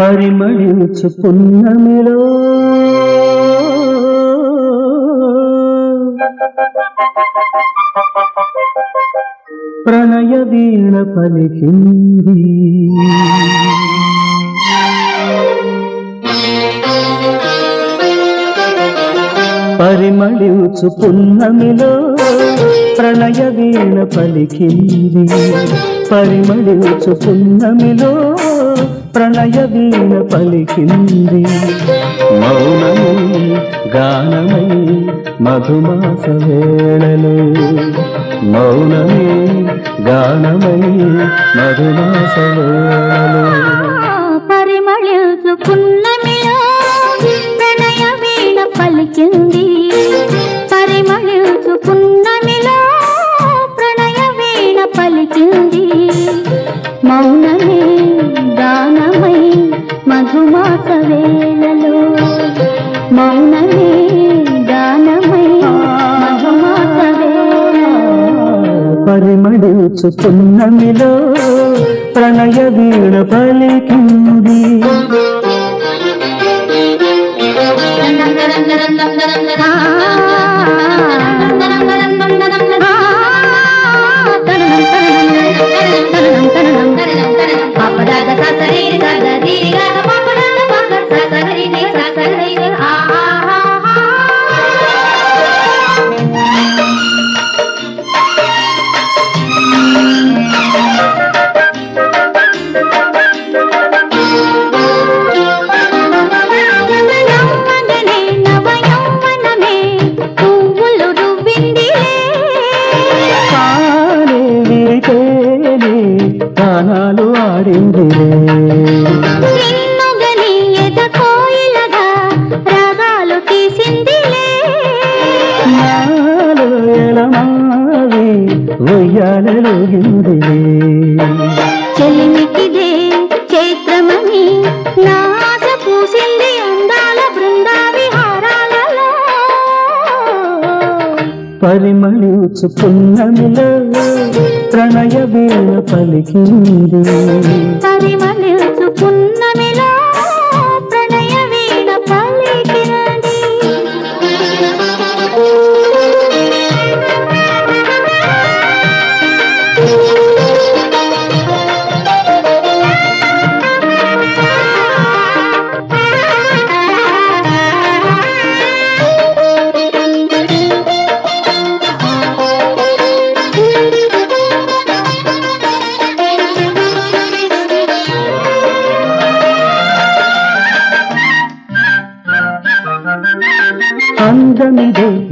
పరిమళించు పున్నమిలో ప్రణయ వీణ పలికింది. పరిమళించు పున్నమిలో ప్రణయ వీణ పలికింది. పరిమళించు పున్నమిలో ప్రణయ వీణ పలికింది. మౌనము గానమై మధుమాస వేళలు. మౌనమే గానమై మధుమాస వేళలు. పరిమళించు పున్నమిలో పరిమళించు పున్నమిలో ప్రణయ వీణ పలికింది. பாடுகிறேன் పరిమళించు పున్నమిలో ప్రణయ వీణ పలికింది. పరిమళించు పున్నమిలో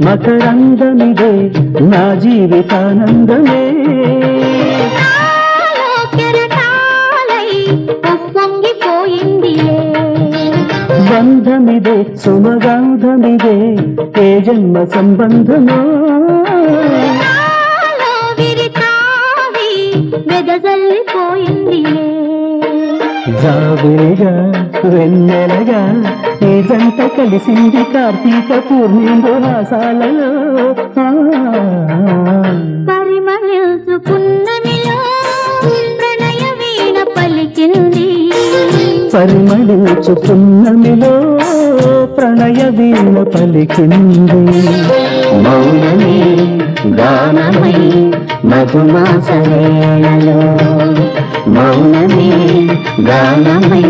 మకరందమిదే నా జీవితానందమే. బంధమిదే సుమగంధమిదే ఏ జన్మ సంబంధమో. వెదజల్లిపోయిందిలే జాబిలిగా వెన్నెలగా ఈ జంట కలిసింది కార్తీక పూర్ణిమ హాసాలలో ఆ. పరిమళించు పున్నమిలో ప్రణయ వీణ పలికింది. పరిమళించు పున్నమిలో ప్రణయ వీణ పలికింది. మౌనమే గానమై మధుమాస వేళలో. మౌనమే గానమై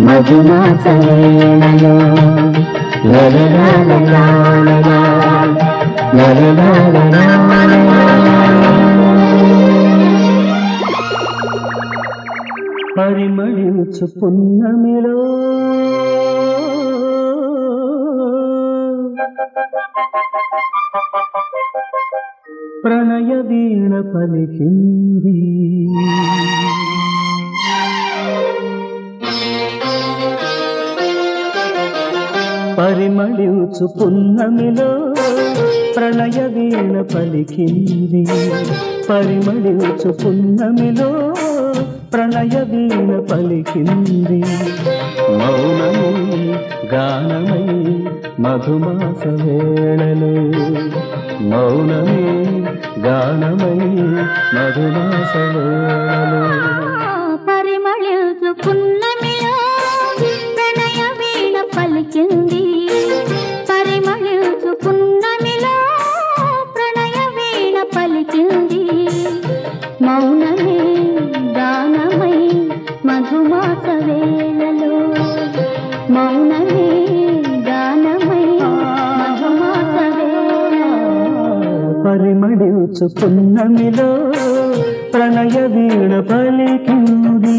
మధుమాస వేళలో లలలాలలాలలా, పరిమళించు పున్నమిలో ప్రణయ వీణ పలికింది. పరిమళించు పున్నమిలో ప్రణయ వీణ పలికింది. పరిమళించు పున్నమిలో ప్రణయ వీణ పలికింది. మౌనమై గానమై మధుమాస వేళలు. మౌనమే గానమై మధుమాస వేళలో. వేళలో మౌనమే గానమై మధుమాస వేళలో పరిమళించు పున్నమిలో ప్రణయ వీణ పలికింది.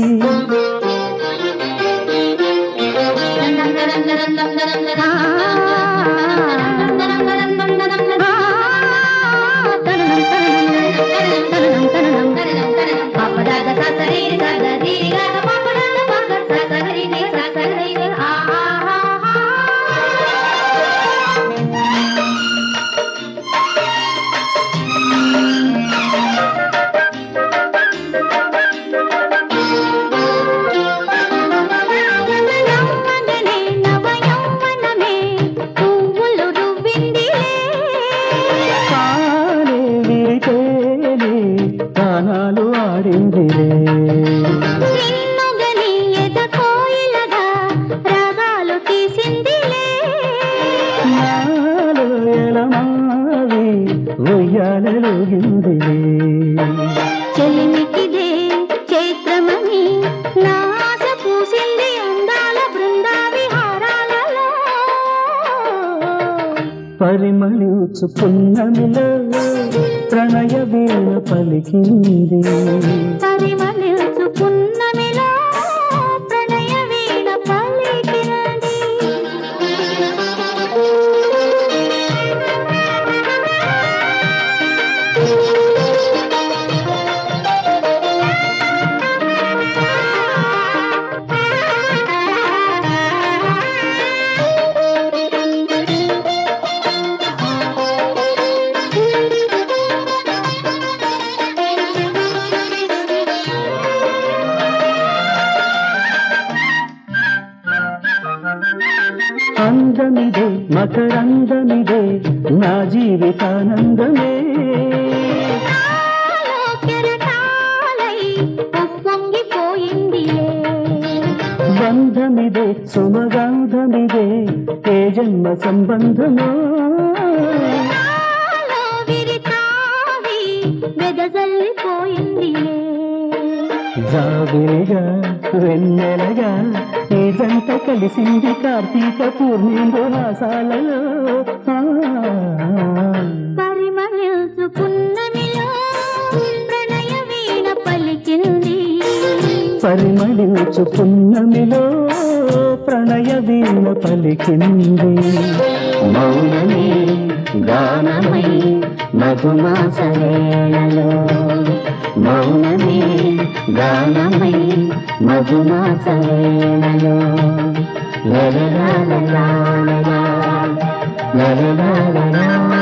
చెలిమికిదే చైత్రమని నాశ పూసింది అందాల బృందా విహారాలలో. పరిమళించు పున్నమిలో ప్రణయ వీణ పలికింది. పరిమళించు మకరందమిదే నా జీవితానందమే. బంధమిదే సుమగంధమిదే ఏ జన్మ సంబంధమో. వెదజల్లిపోయిందిలే జాబిలిగా వెన్నెలగా జంట కలిసింది కార్తీక పూర్ణిమ మాసాలలో ఆ. పరిమళించు పున్నమిలో ప్రణయ వీణ పలికింది. ప్రణయ వీణ పలికింది మౌనమే గానమై మధుమాస వేళలో మౌనమే గానమై మధుమాస వేళలో